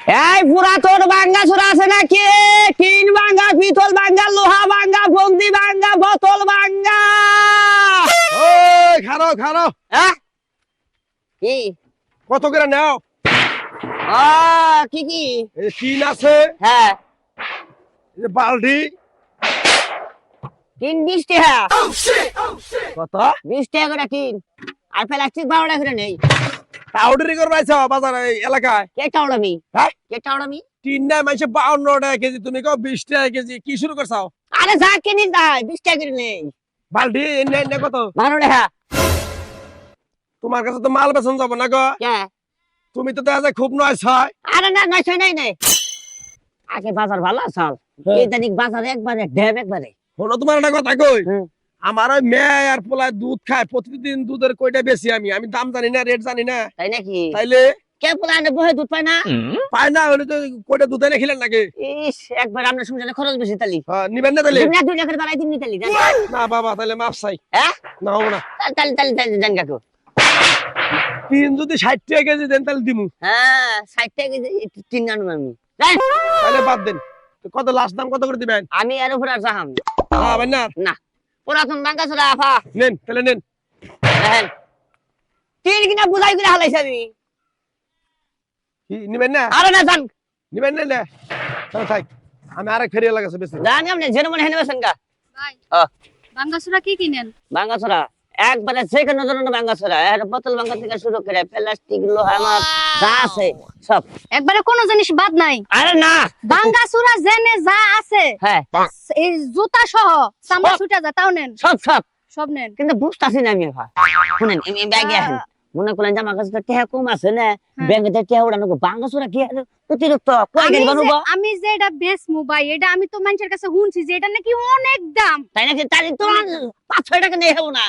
এই পুরাতন ভাঙ্গা চোরা আছে নাকি? টিন ভাঙ্গা পিতল ভাঙ্গা লোহা ভাঙ্গা বন্দি ভাঙ্গা বোতল ওই খারো খারো হ্যাঁ কি? কত করে নাও? কি কি? টিন আছে। হ্যাঁ। বালতি। তিন বিশ টাকা। কত? বিশ টাকা করে তিন আর প্লাস্টিক বারোটা করে নেই। পাউডারি করে পাইছ বাজার এলাকায়। কে টাউড়ামি হ্যাঁ? কে টাউড়ামি টিন নাই মাইছে বাউন্ন টাকা কেজি তুমি কও বিশ টাকা কেজি কি শুরু করছাও আরে যা কিনি তাই বিশ টাকা করে নেই। বালতি এনে এনে কত? বারো টাকা তোমার কাছে তো মাল বেচন যাব না গো। কে? তুমি তো দেখা যায় খুব নয় ছয়। আরে না নয় ছয় নাই নাই। আগে বাজার ভালো আসাল হ্যাঁ। এই তারিখ বাজার একবারে ড্যাম একবারে। শোনো তোমার একটা কথা কই। আমার ওই মেয়ে আর পোলায় দুধ খায় প্রতিদিন দুধের কইটা বেশি আমি? আমি দাম জানি না রেট জানি না। তাই নাকি? তাইলে কে পোলানে বহে দুধ পায় না? পায় না হলে তো কয়টা দুধ এনে খেলেন নাকি? ইস একবার খরচ বেশি তালি। হ্যাঁ, নিবেন না তাইলে? দুই দুই লাখের বাড়াই দিন তালি না বাবা তাহলে মাপ চাই। হ্যাঁ? না হব না। তালি তালি তালি জান কাকু। তিন যদি ষাট টাকা কেজি দেন তাহলে দিমু। হ্যাঁ ষাট টাকা কেজি তিন জানো আমি। তাহলে বাদ দেন। কত লাস্ট দাম কত করে দিবেন? আমি আর উপর আর চাহাম না? না। পুরাতন বাঙ্গা চলে আফা নেন তাহলে নেন। দেখেন। তিন কিনা বুঝাই করে হালাইছে আমি নিবেন না? আরে না জান নিবেন না না তাহলে থাক আমি আরেক ফেরিয়া লাগাছে বেশি জানি আপনি যেন মনে হেনে কা ভাই আহ। বাঙ্গাসুরা কি কিনেন? বাঙ্গা চোরা একবারে বাঙ্গা চোরা আর বোতল থেকে শুরু করে প্লাস্টিক লোহা আমার যা আছে সব। একবারে কোনো জিনিস বাদ নাই। আরে না। বাঙ্গাসুরা জেনে যা আছে হ্যাঁ। এই জুতা সহ চামড়া। ছুটা যা তাও নেন। সব সব। সব নেন। কিন্তু বুঝতাছি না আমি এখন শুনেন এই ব্যাগে আছেন মনে করলেন যে আমার কাছে তো টেহা কম আছে না? ব্যাগে তো টেহা উড়ানো বাঙ্গা চোরা কি অতিরিক্ত? কয় আমি গাড়ি যে- বানুবো আমি যে এটা বেশ মোবাইল এটা আমি তো মানুষের কাছে শুনছি যে এটা নাকি অনেক দাম। তাই নাকি? তাই তো পাঁচ ছয় টাকা নিয়ে হব না।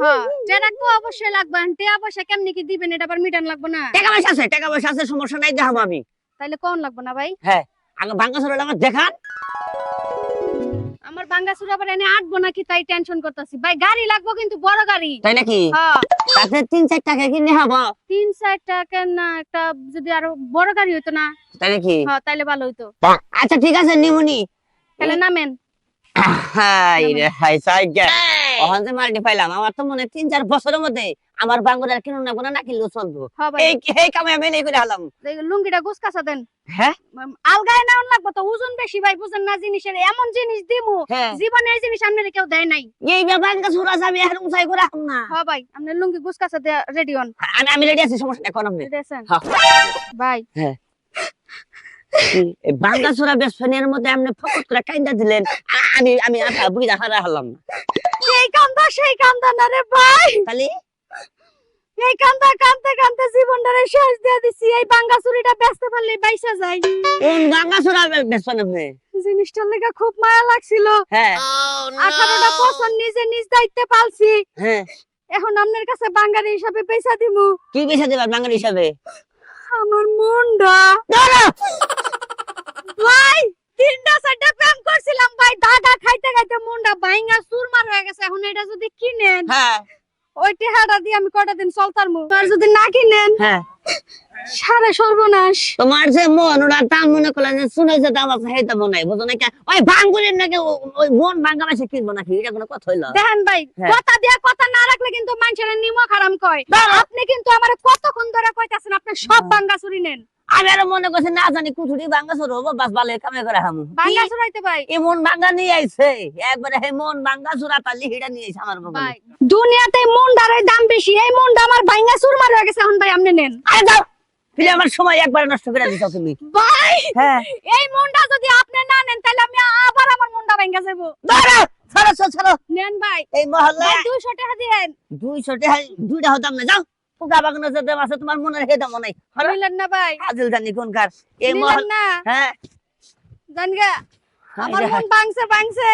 হ্যাঁ টেরা তো অবশ্যই লাগবে। টেয়া পয়সা কেমনি কি দিবেন? এটা আবার মিটান লাগবে না। টাকা পয়সা আছে টাকা পয়সা আছে সমস্যা নাই দেখাবো আমি। তাইলে কোন লাগবে না ভাই? হ্যাঁ আগে বাঙ্গা চোরা আমার দেখান। বাঙ্গাসুরা আবার এনে আটবো নাকি? তাই টেনশন করতেছি। ভাই গাড়ি লাগবো কিন্তু বড় গাড়ি। তাই নাকি? হ্যাঁ। তাতে তিন চার টাকা কিনে হব তিন চার টাকা না একটা যদি আরও বড় গাড়ি হইতো না? তাই নাকি? হ্যাঁ তাইলে ভালো হইতো। আচ্ছা ঠিক আছে নিমুনি। তাহলে নামেন। হাই রে হাই ওখান থেকে মাল্টি পাইলাম। আমার তো মনে হয় তিন চার বছরের মধ্যে আমার বাঙ্গুর আর কিনো না কোনো না কিনলেও চলবো। হ্যাঁ এই এই কামে আমি নেই করে হলাম এই লুঙ্গিটা গুছকাছা দেন। হ্যাঁ? আলগায় নেওয়ান লাগবে তো ওজন বেশি ভাই বুঝেন না জিনিসের এমন জিনিস দিমু হ্যাঁ। জীবনে এই জিনিস আপনার কেউ দেয় নাই। এই বাঙ্গা চোরা যাবে আর উঁচাই করে রাখুন না। হ্যাঁ ভাই আপনার লুঙ্গি গুছকাছা রেডি হন। আমি আমি রেডি আছি সমস্যা নেই কোন আপনি Ready আছেন? হ্যাঁ। ভাই। এই বাঙ্গা চোরা বেসনের মধ্যে আপনি ফকট করে কাইন্দা দিলেন আমি আমি বুঝা হারা হলাম না। এই কান্দা সেই কান্দা না রে ভাই। তাহলে? এই কান্দা কান্দতে কান্দতে জীবনটারে শেষ দিয়ে দিছি। এই বাঙ্গা চুরিটা বেচতে পারলে বাইসা যায়। কোন বাঙ্গা চোরা আপনি জিনিসটার লেগে খুব মায়া লাগছিল। হ্যাঁ। আঠারোটা বছর নিজে নিজ দায়িত্বে পালছি। হ্যাঁ। এখন আপনার কাছে বাঙ্গারি হিসাবে পয়সা দিমু। কি বেসা দেবার বাঙ্গাল হিসাবে? আমার ধরো ভাই তিনটা চারটা প্রেম করছিলাম ভাই। দাদা খাইতে খাইতে মনটা ভাইঙ্গা হয়ে গেছে এখন এটা যদি কিনেন হ্যাঁ। ওই টেহাটা দিয়ে আমি কটা দিন চলতার মু আর যদি না কিনেন হ্যাঁ। সারা সর্বনাশ। তোমার যে মন ওরা দাম মনে করলেন যে শুনে যে দাম আছে সেই দাম নাই বুঝো নাকি ওই ভাঙ্গুরের নাকি ওই মন ভাঙ্গা মাসে কিনবো নাকি? এটা কোনো কথা হইল? দেখেন ভাই হ্যাঁ। কথা দিয়া কথা না রাখলে কিন্তু মানুষের নিমক হারাম কয়। আপনি কিন্তু আমার কতক্ষণ ধরে কইতাছেন আপনি সব বাঙ্গা চুরি নেন। আমি আরও মনে করছি না জানি কুঠুরি ভাঙ্গা হব বাস ভালো কামে করে হামু। বাঙ্গা চুরাইতে ভাই এমন ভাঙ্গা নিয়ে আইছে? একবারে হে ভাঙ্গা চুরা নিয়ে আইছে আমার বাবা দুনিয়াতে মুন্ডারের দাম বেশি এই মুন্ডা আমার ভাঙ্গা চুরমার গেছে এখন ভাই আপনি নেন। আরে যাও ফিরে আমার সময় একবার নষ্ট করে দিছো তুমি। ভাই হ্যাঁ। এই মুন্ডা যদি আপনি না নেন তাহলে আমি আবার আমার মুন্ডা ভাঙ্গা যাব। ধরো ছাড়ো নেন ভাই। এই মহল্লা ভাই দুইশো টাকা দিয়েন দুইশো টাকা দুইটা হতাম না যাও। পোকা বাগানো যে দাম আছে তোমার মনের হে দাম নাই। নিলেন না ভাই? হাজিল জানি কোনকার। এই মহল না? হ্যাঁ। জানগা আমার মন ভাঙছে ভাঙছে